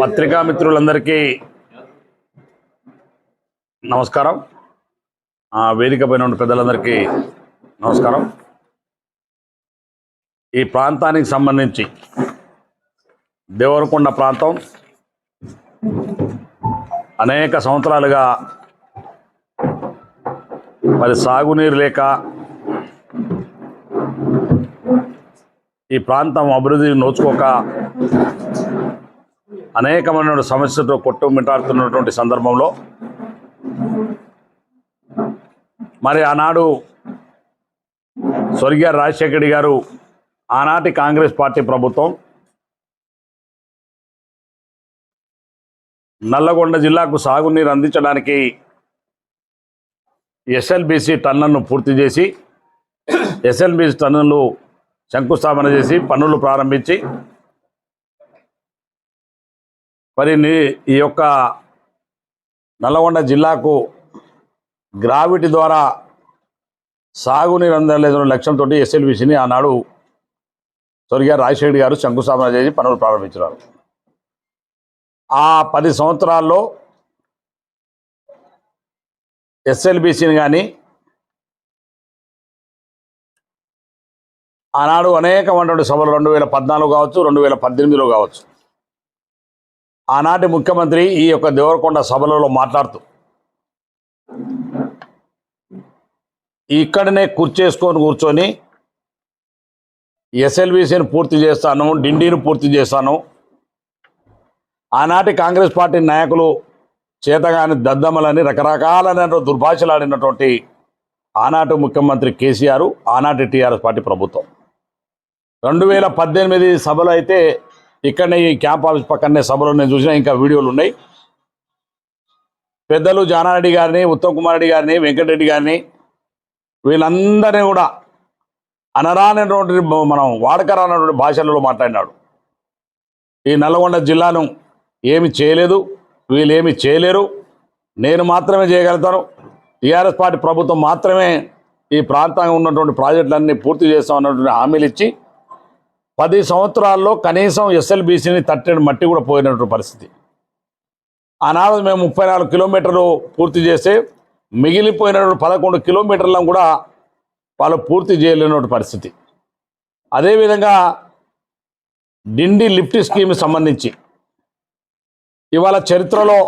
పత్రికా మిత్రులందరికీ నమస్కారం. ఆ వేదిక పైన ఉన్న పెద్దలందరికీ నమస్కారం. ఈ ప్రాంతానికి సంబంధించి దేవరకొండ ప్రాంతం అనేక సంవత్సరాలుగా మరి సాగునీరు లేక ఈ ప్రాంతం అభివృద్ధి నోచుకోక అనేకమైన సమస్యతో కొట్టుమిటాడుతున్నటువంటి సందర్భంలో మరి ఆనాడు స్వర్గీయ రాజశేఖరి గారు ఆనాటి కాంగ్రెస్ పార్టీ ప్రభుత్వం నల్లగొండ జిల్లాకు సాగునీరు అందించడానికి ఎస్ఎల్బిసి టన్నులను పూర్తి చేసి ఎస్ఎల్బిసి టన్నులు శంకుస్థాపన చేసి పనులు ప్రారంభించి మరి ఈ యొక్క నల్లగొండ జిల్లాకు గ్రావిటీ ద్వారా సాగునీరు అందలేదన్న లక్ష్యంతో ఎస్ఎల్బిసిని ఆనాడు స్వర్గీయ రాజశేఖర్ గారు శంకుస్థాపన చేసి పనులు ప్రారంభించారు ఆ పది సంవత్సరాల్లో ఎస్ఎల్బిసిని కానీ ఆనాడు అనేకమైనటువంటి సభలు రెండు వేల పద్నాలుగు కావచ్చు రెండు వేల పద్దెనిమిదిలో కావచ్చు. ఆనాటి ముఖ్యమంత్రి ఈ యొక్క దేవరకొండ సభలలో మాట్లాడుతూ ఇక్కడనే కుర్చేసుకొని కూర్చొని ఎస్ఎల్బిసిని పూర్తి చేస్తాను డిండిని పూర్తి చేస్తాను. ఆనాటి కాంగ్రెస్ పార్టీ నాయకులు చేతగాని దద్దమ్మలని రకరకాలైన దుర్భాషలాడినటువంటి ఆనాటి ముఖ్యమంత్రి కేసీఆర్ ఆనాటి టీఆర్ఎస్ పార్టీ ప్రభుత్వం. రెండు వేల పద్దెనిమిది సభలు అయితే ఇక్కడనే ఈ క్యాంప్ ఆఫీస్ పక్కనే సభలో నేను చూసిన ఇంకా వీడియోలు ఉన్నాయి. పెద్దలు జానారెడ్డి గారిని ఉత్తమ్ కుమార్ రెడ్డి గారిని వెంకటరెడ్డి గారిని వీళ్ళందరినీ కూడా అనరానటువంటి మనం వాడకరానటువంటి భాషలలో మాట్లాడినాడు. ఈ నల్గొండ జిల్లాను ఏమి చేయలేదు వీళ్ళేమి చేయలేరు. నేను మాత్రమే చేయగలుగుతాను. టీఆర్ఎస్ పార్టీ ప్రభుత్వం మాత్రమే ఈ ప్రాంతంగా ఉన్నటువంటి ప్రాజెక్టులన్నీ పూర్తి చేస్తామన్నటువంటి హామీలు ఇచ్చి పది సంవత్సరాల్లో కనీసం ఎస్ఎల్బీసీని తట్టని మట్టి కూడా పోయినటువంటి పరిస్థితి. ఆనాడు మేము ముప్పై నాలుగు కిలోమీటర్లు పూర్తి చేస్తే మిగిలిపోయినటువంటి పదకొండు కిలోమీటర్లను కూడా వాళ్ళు పూర్తి చేయలేనటువంటి పరిస్థితి. అదేవిధంగా డిండి లిఫ్ట్ స్కీమ్ సంబంధించి ఇవాళ చరిత్రలో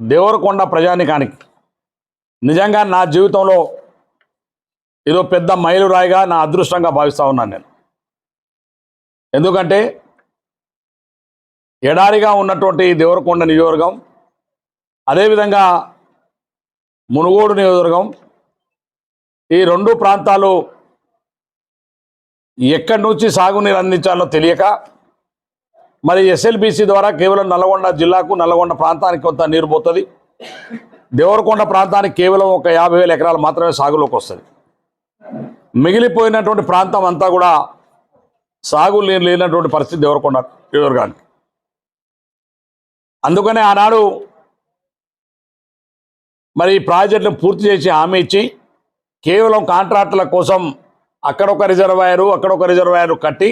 దేవరకొండ ప్రజానికానికి నిజంగా నా జీవితంలో ఏదో పెద్ద మైలురాయిగా నా అదృష్టంగా భావిస్తూ ఉన్నాను నేను. ఎందుకంటే ఎడారిగా ఉన్నటువంటి దేవరకొండ నియోజకవర్గం అదేవిధంగా మునుగోడు నియోజకవర్గం ఈ రెండు ప్రాంతాలు ఎక్కడి నుంచి సాగునీరు అందించాలో తెలియక మరి ఎస్ఎల్బిసి ద్వారా కేవలం నల్గొండ జిల్లాకు నల్గొండ ప్రాంతానికి కొంత నీరు పోతుంది. దేవరకొండ ప్రాంతానికి కేవలం ఒక యాభై వేల ఎకరాలు మాత్రమే సాగులోకి వస్తుంది. మిగిలిపోయినటువంటి ప్రాంతం అంతా కూడా సాగు లేని లేనటువంటి పరిస్థితి దేవరకొండ నియోజకవర్గానికి అందుకనే ఆనాడు మరి ఈ ప్రాజెక్టును పూర్తి చేసి హామీ ఇచ్చి కేవలం కాంట్రాక్టుల కోసం అక్కడొక రిజర్వాయరు అక్కడొక రిజర్వాయరు కట్టి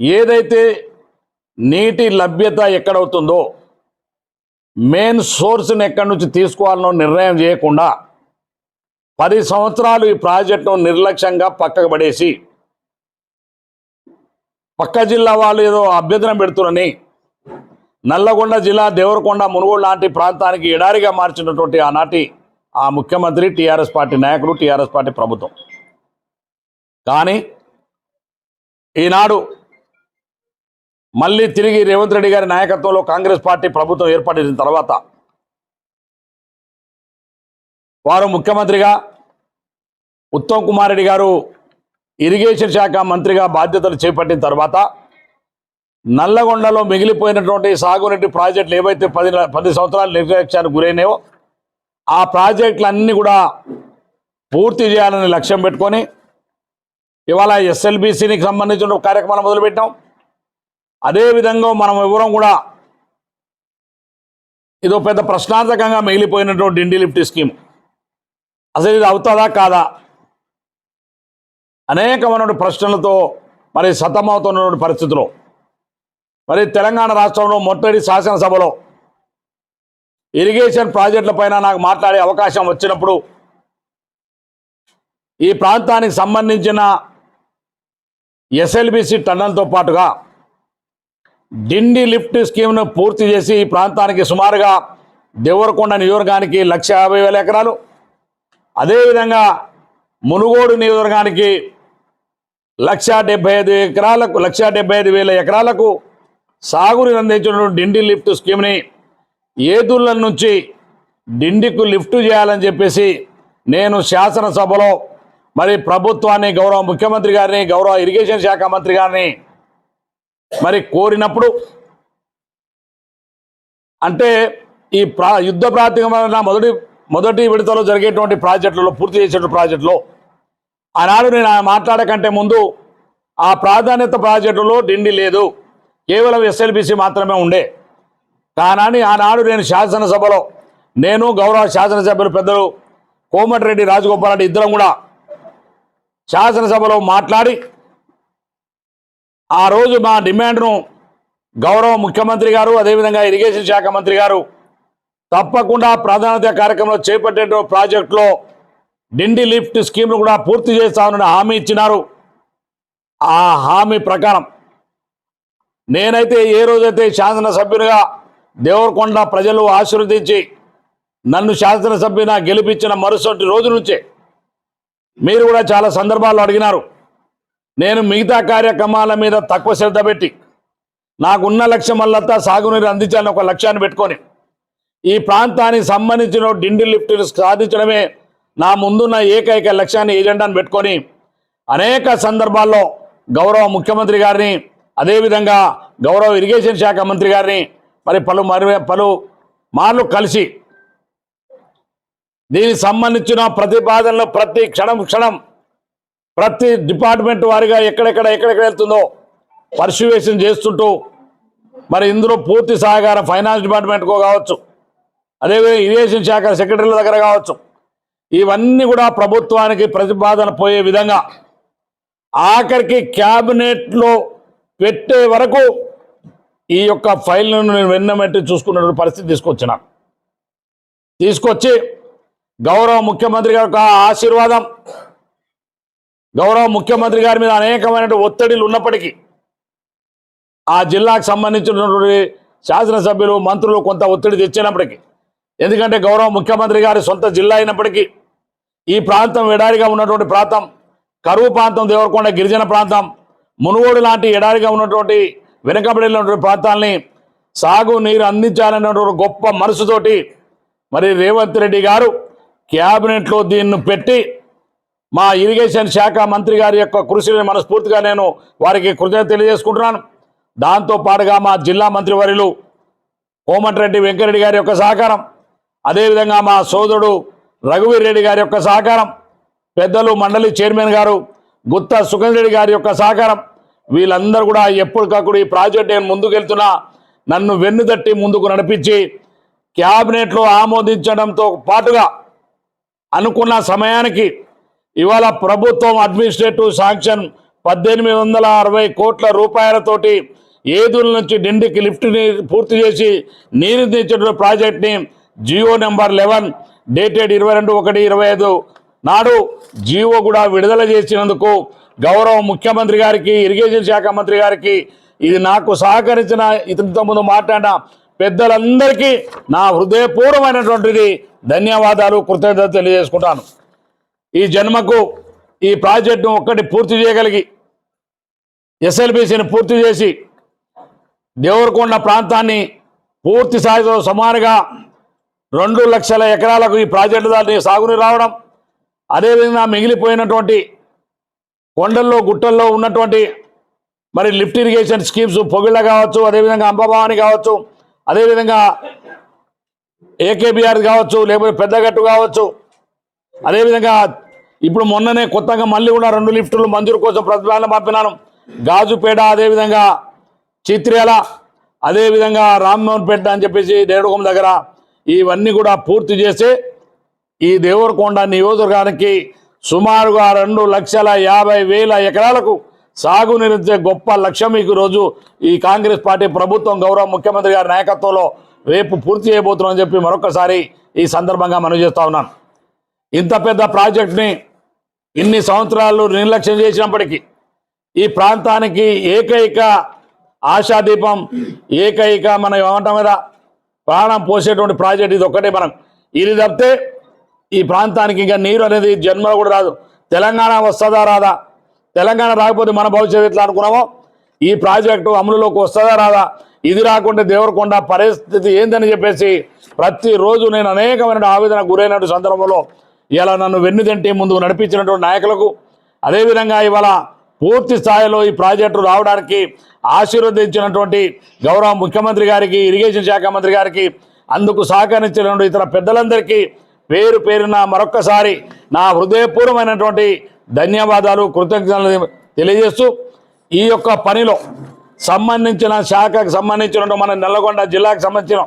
ఏదైతే నీటి లభ్యత ఎక్కడవుతుందో మెయిన్ సోర్స్ని ఎక్కడి నుంచి తీసుకోవాలనో నిర్ణయం చేయకుండా పది సంవత్సరాలు ఈ ప్రాజెక్టును నిర్లక్ష్యంగా పక్కకు పడేసి పక్క జిల్లా వాళ్ళు ఏదో అభ్యర్థన పెడుతున్నారని నల్లగొండ జిల్లా దేవరకొండ మునుగోడు లాంటి ప్రాంతానికి ఎడారిగా మార్చినటువంటి ఆనాటి ఆ ముఖ్యమంత్రి టీఆర్ఎస్ పార్టీ నాయకులు టీఆర్ఎస్ పార్టీ ప్రభుత్వం. కానీ ఈనాడు మళ్ళీ తిరిగి రేవంత్ రెడ్డి గారి నాయకత్వంలో కాంగ్రెస్ పార్టీ ప్రభుత్వం ఏర్పడిన తర్వాత వారు ముఖ్యమంత్రిగా ఉత్తమ్ కుమార్ రెడ్డి గారు ఇరిగేషన్ శాఖ మంత్రిగా బాధ్యతలు చేపట్టిన తర్వాత నల్లగొండలో మిగిలిపోయినటువంటి సాగునీటి ప్రాజెక్టులు ఏవైతే పది పది సంవత్సరాలు నిర్లక్ష్యానికి గురైనాయో ఆ ప్రాజెక్టులన్నీ కూడా పూర్తి చేయాలని లక్ష్యం పెట్టుకొని ఇవాళ ఎస్ఎల్బిసినికి సంబంధించిన ఒక కార్యక్రమాన్ని మొదలుపెట్టాం. అదేవిధంగా మనం ఎవరం కూడా ఇదో పెద్ద ప్రశ్నార్థకంగా మిగిలిపోయినటువంటి ఇండి లిఫ్ట్ స్కీమ్. అసలు ఇది అవుతుందా కాదా? అనేకమైనటువంటి ప్రశ్నలతో మరి సతమవుతున్నటువంటి పరిస్థితిలో. మరి తెలంగాణ రాష్ట్రంలో మొట్టమొదటి శాసనసభలో ఇరిగేషన్ ప్రాజెక్టుల పైన నాకు మాట్లాడే అవకాశం వచ్చినప్పుడు ఈ ప్రాంతానికి సంబంధించిన ఎస్ఎల్బిసి టన్నల్తో పాటుగా డిండి లిఫ్ట్ స్కీమ్ను పూర్తి చేసి ఈ ప్రాంతానికి సుమారుగా దేవరకొండ నియోజకానికి లక్ష యాభై వేల ఎకరాలు. అదేవిధంగా మునుగోడు నియోజకవర్గానికి లక్ష డెబ్బై ఐదు ఎకరాలకు లక్ష డెబ్బై ఐదు వేల ఎకరాలకు సాగుని అందించినటువంటి డిండి లిఫ్ట్ స్కీమ్ని ఏదుళ్ళ నుంచి డిండికు లిఫ్ట్ చేయాలని చెప్పేసి నేను శాసనసభలో మరి ప్రభుత్వాన్ని గౌరవ ముఖ్యమంత్రి గారిని గౌరవ ఇరిగేషన్ శాఖ మంత్రి గారిని మరి కోరినప్పుడు అంటే ఈ ప్రా యుద్ధ ప్రాతిపదికన మొదటి మొదటి విడతలో జరిగేటువంటి ప్రాజెక్టులలో పూర్తి చేసేటువంటి ప్రాజెక్టులో ఆనాడు నేను మాట్లాడకంటే ముందు ఆ ప్రాధాన్యత ప్రాజెక్టులో డిండి లేదు. కేవలం ఎస్ఎల్బిసి మాత్రమే ఉండే. కానని ఆనాడు నేను శాసనసభలో నేను గౌరవ శాసనసభ్యులు పెద్దలు కోమటిరెడ్డి రాజగోపాల్ రెడ్డి ఇద్దరం కూడా శాసనసభలో మాట్లాడి ఆ రోజు మా డిమాండ్ను గౌరవ ముఖ్యమంత్రి గారు అదేవిధంగా ఇరిగేషన్ శాఖ మంత్రి గారు తప్పకుండా ప్రాధాన్యత కార్యక్రమంలో చేపట్టే ప్రాజెక్టులో డిండి లిఫ్ట్ స్కీమ్ను కూడా పూర్తి చేస్తామని హామీ ఇచ్చినారు. ఆ హామీ ప్రకారం నేనైతే ఏ రోజైతే శాసనసభ్యునిగా దేవరకొండ ప్రజలు ఆశీర్వదించి నన్ను శాసనసభ్యున గెలిపించిన మరుసటి రోజు నుంచే మీరు కూడా చాలా సందర్భాల్లో అడిగినారు. నేను మిగతా కార్యక్రమాల మీద తక్కువ శ్రద్ధ పెట్టి నాకున్న లక్ష్యం వల్లంతా సాగునీరు అందించాలని ఒక లక్ష్యాన్ని పెట్టుకొని ఈ ప్రాంతానికి సంబంధించిన డిండి లిఫ్ట్ సాధించడమే నా ముందున్న ఏకైక లక్ష్యాన్ని ఏజెండాను పెట్టుకొని అనేక సందర్భాల్లో గౌరవ ముఖ్యమంత్రి గారిని అదేవిధంగా గౌరవ ఇరిగేషన్ శాఖ మంత్రి గారిని మరి పలు మరి పలు మార్లు కలిసి దీనికి సంబంధించిన ప్రతిపాదనలు ప్రతి క్షణం క్షణం ప్రతి డిపార్ట్మెంట్ వారిగా ఎక్కడెక్కడ ఎక్కడెక్కడ వెళ్తుందో పర్సువేషన్ చేస్తుంటూ మరి ఇందులో పూర్తి సహకారం ఫైనాన్స్ డిపార్ట్మెంట్కో కావచ్చు అదేవిధంగా ఇరిగేషన్ శాఖ సెక్రటరీల దగ్గర కావచ్చు. ఇవన్నీ కూడా ప్రభుత్వానికి ప్రతిపాదన పోయే విధంగా ఆఖరికి క్యాబినెట్లో పెట్టే వరకు ఈ యొక్క ఫైల్ను నేను వెన్నమెట్టి చూసుకున్నటువంటి పరిస్థితి తీసుకొచ్చిన. తీసుకొచ్చి గౌరవ ముఖ్యమంత్రి గారి యొక్క ఆశీర్వాదం గౌరవ ముఖ్యమంత్రి గారి మీద అనేకమైన ఒత్తిడిలు ఉన్నప్పటికీ ఆ జిల్లాకు సంబంధించినటువంటి శాసనసభ్యులు మంత్రులు కొంత ఒత్తిడి తెచ్చినప్పటికీ ఎందుకంటే గౌరవ ముఖ్యమంత్రి గారి సొంత జిల్లా అయినప్పటికీ ఈ ప్రాంతం ఎడారిగా ఉన్నటువంటి ప్రాంతం కరువు ప్రాంతం దేవరకొండ గిరిజన ప్రాంతం మునుగోడు లాంటి ఎడారిగా ఉన్నటువంటి వెనుకబడినటువంటి ప్రాంతాలని సాగు నీరు అందించాలన్నటువంటి గొప్ప మనసుతోటి మరి రేవంత్ రెడ్డి గారు క్యాబినెట్లో దీన్ని పెట్టి మా ఇరిగేషన్ శాఖ మంత్రి గారి యొక్క కృషిని మనస్ఫూర్తిగా నేను వారికి కృతజ్ఞత తెలియజేసుకుంటున్నాను. దాంతో పాటుగా మా జిల్లా మంత్రివర్యులు కోమటిరెడ్డి వెంకరెడ్డి గారి యొక్క సహకారం అదేవిధంగా మా సోదరుడు రఘువీర్ రెడ్డి గారి యొక్క సహకారం పెద్దలు మండలి చైర్మన్ గారు గుత్తా సుఖన్ రెడ్డి గారి యొక్క సహకారం వీళ్ళందరూ కూడా ఎప్పటికప్పుడు ఈ ప్రాజెక్ట్ నేను ముందుకెళ్తున్నా నన్ను వెన్నుదట్టి ముందుకు నడిపించి క్యాబినెట్లో ఆమోదించడంతో పాటుగా అనుకున్న సమయానికి ఇవాళ ప్రభుత్వం అడ్మినిస్ట్రేటివ్ శాంక్షన్ పద్దెనిమిది వందల అరవై కోట్ల రూపాయలతోటి ఏదుల నుంచి డిండికి లిఫ్ట్ని పూర్తి చేసి నీరు తెచ్చే ప్రాజెక్ట్ని జియో నెంబర్ లెవెన్ డేటెడ్ ఇరవై రెండు ఒకటి ఇరవై ఐదు నాడు జీవో కూడా విడుదల చేసినందుకు గౌరవ ముఖ్యమంత్రి గారికి ఇరిగేషన్ శాఖ మంత్రి గారికి ఇది నాకు సహకరించిన ఇతనితో ముందు మాట్లాడిన పెద్దలందరికీ నా హృదయపూర్వమైనటువంటిది ధన్యవాదాలు కృతజ్ఞత తెలియజేసుకుంటాను. ఈ జన్మకు ఈ ప్రాజెక్టును ఒక్కటి పూర్తి చేయగలిగి ఎస్ఎల్బిసిని పూర్తి చేసి దేవరకొండ ప్రాంతాన్ని పూర్తి స్థాయితో సమానంగా రెండు లక్షల ఎకరాలకు ఈ ప్రాజెక్టు దాటి సాగునీరు రావడం అదేవిధంగా మిగిలిపోయినటువంటి కొండల్లో గుట్టల్లో ఉన్నటువంటి మరి లిఫ్ట్ ఇరిగేషన్ స్కీమ్స్ పొగిళ్ళ కావచ్చు అదేవిధంగా అంబభవాని కావచ్చు అదేవిధంగా ఏకేబిఆర్ కావచ్చు లేకపోతే పెద్దగట్టు కావచ్చు అదేవిధంగా ఇప్పుడు మొన్ననే కొత్తగా మళ్ళీ కూడా రెండు లిఫ్టులు మంజూరు కోసం ప్రతిపాదన పంపినాను. గాజుపేట అదేవిధంగా చిత్ర్యాల అదేవిధంగా రామ్మోహన్పేట అని చెప్పేసి దేవడకొండ దగ్గర ఇవన్నీ కూడా పూర్తి చేసి ఈ దేవరకొండ నియోజకవర్గానికి సుమారుగా రెండు లక్షల యాభై వేల ఎకరాలకు సాగు నిరించే గొప్ప లక్ష్యం మీకు రోజు ఈ కాంగ్రెస్ పార్టీ ప్రభుత్వం గౌరవ ముఖ్యమంత్రి గారి నాయకత్వంలో రేపు పూర్తి చేయబోతున్నామని చెప్పి మరొకసారి ఈ సందర్భంగా మనం చేస్తూ ఉన్నాను ఇంత పెద్ద ప్రాజెక్ట్ని ఇన్ని సంవత్సరాలు నిర్లక్ష్యం చేసినప్పటికీ ఈ ప్రాంతానికి ఏకైక ఆశాదీపం ఏకైక మనం ఏమంటాం కదా ప్రాణం పోసేటువంటి ప్రాజెక్ట్ ఇది ఒక్కటే మనం. ఇది తప్పితే ఈ ప్రాంతానికి ఇంకా నీరు అనేది జన్మ కూడా రాదు. తెలంగాణ వస్తుందా రాదా? తెలంగాణ రాకపోతే మన భవిష్యత్తు ఎట్లా అనుకున్నామో? ఈ ప్రాజెక్టు అమలులోకి వస్తుందా రాదా? ఇది రాకుంటే దేవరకొండ పరిస్థితి ఏందని చెప్పేసి ప్రతిరోజు నేను అనేకమైన ఆవేదన గురైనటువంటి సందర్భంలో ఇలా నన్ను వెన్నుదంటి ముందుకు నడిపించినటువంటి నాయకులకు అదేవిధంగా ఇవాళ పూర్తి స్థాయిలో ఈ ప్రాజెక్టు రావడానికి ఆశీర్వదించినటువంటి గౌరవ ముఖ్యమంత్రి గారికి ఇరిగేషన్ శాఖ మంత్రి గారికి అందుకు సహకరించినటువంటి ఇతర పెద్దలందరికీ పేరు పేరున మరొక్కసారి నా హృదయపూర్వమైనటువంటి ధన్యవాదాలు కృతజ్ఞతలు తెలియజేస్తూ ఈ యొక్క పనిలో సంబంధించిన శాఖకు సంబంధించిన మన నల్లగొండ జిల్లాకు సంబంధించిన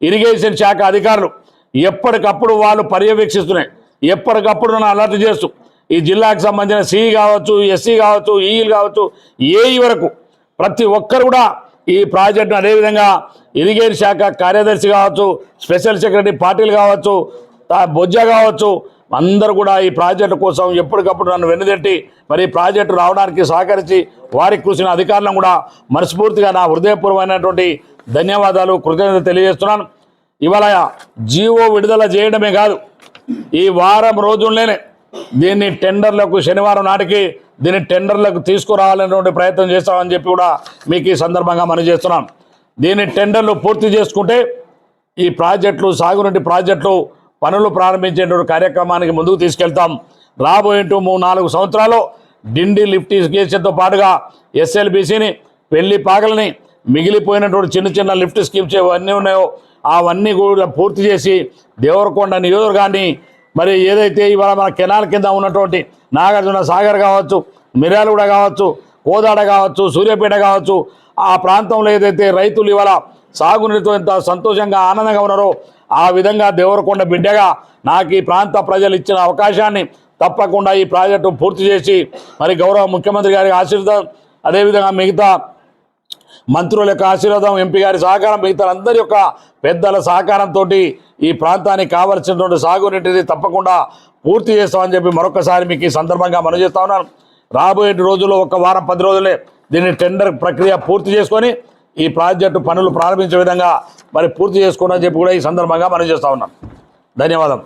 ఇరిగేషన్ శాఖ అధికారులు ఎప్పటికప్పుడు వాళ్ళు పర్యవేక్షిస్తున్నాయి. ఎప్పటికప్పుడు నన్ను అలర్ట్ చేస్తూ ఈ జిల్లాకు సంబంధించిన సిఈ కావచ్చు ఎస్సీ కావచ్చు ఈఈలు కావచ్చు ఏఈ వరకు ప్రతి ఒక్కరు కూడా ఈ ప్రాజెక్టును అదేవిధంగా ఇరిగేషన్ శాఖ కార్యదర్శి కావచ్చు స్పెషల్ సెక్రటరీ పార్టీలు కావచ్చు బొజ్జ కావచ్చు అందరూ కూడా ఈ ప్రాజెక్టు కోసం ఎప్పటికప్పుడు నన్ను వెన్నుదెట్టి మరి ప్రాజెక్టు రావడానికి సహకరించి వారికి కూర్చున్న అధికారులను కూడా మనస్ఫూర్తిగా నా హృదయపూర్వమైనటువంటి ధన్యవాదాలు కృతజ్ఞత తెలియజేస్తున్నాను. ఇవాళ జీవో విడుదల చేయడమే కాదు ఈ వారం రోజుల్లోనే దీన్ని టెండర్లకు శనివారం నాటికి దీన్ని టెండర్లకు తీసుకురావాలనేటువంటి ప్రయత్నం చేస్తామని చెప్పి కూడా మీకు ఈ సందర్భంగా మనం చేస్తున్నాం. దీన్ని టెండర్లు పూర్తి చేసుకుంటే ఈ ప్రాజెక్టులు సాగునీటి ప్రాజెక్టులు పనులు ప్రారంభించేటువంటి కార్యక్రమానికి ముందుకు తీసుకెళ్తాం. రాబోయే మూడు నాలుగు సంవత్సరాలు డిండి లిఫ్ట్ ఇరిగేషన్తో పాటుగా ఎస్ఎల్బిసిని పెళ్ళి పాగలని మిగిలిపోయినటువంటి చిన్న చిన్న లిఫ్ట్ స్కీమ్స్ ఇవన్నీ ఉన్నాయో అవన్నీ కూడా పూర్తి చేసి దేవరకొండ నియోజకవర్గాన్ని మరి ఏదైతే ఇవాళ మన కెనాల్ కింద ఉన్నటువంటి నాగార్జున సాగర్ కావచ్చు మిర్యాలగూడ కావచ్చు కోదాడ కావచ్చు సూర్యాపేట కావచ్చు ఆ ప్రాంతంలో ఏదైతే రైతులు ఇవాళ సాగునీటితో ఎంత సంతోషంగా ఆనందంగా ఉన్నారో ఆ విధంగా దేవరకొండ బిడ్డగా నాకు ఈ ప్రాంత ప్రజలు ఇచ్చిన అవకాశాన్ని తప్పకుండా ఈ ప్రాజెక్టు పూర్తి చేసి మరి గౌరవ ముఖ్యమంత్రి గారి ఆశీర్వాదం అదేవిధంగా మిగతా మంత్రుల యొక్క ఆశీర్వాదం ఎంపీ గారి సహకారం మిగతా యొక్క పెద్దల సహకారంతో ఈ ప్రాంతానికి కావలసినటువంటి సాగునీటిని తప్పకుండా పూర్తి చేస్తామని చెప్పి మరొకసారి మీకు ఈ సందర్భంగా మనం చేస్తా ఉన్నాను రాబోయే రోజుల్లో ఒక వారం పది రోజులే దీన్ని టెండర్ ప్రక్రియ పూర్తి చేసుకొని ఈ ప్రాజెక్టు పనులు ప్రారంభించే విధంగా మరి పూర్తి చేసుకోండి అని చెప్పి కూడా ఈ సందర్భంగా మనం చేస్తా ఉన్నాం. ధన్యవాదం.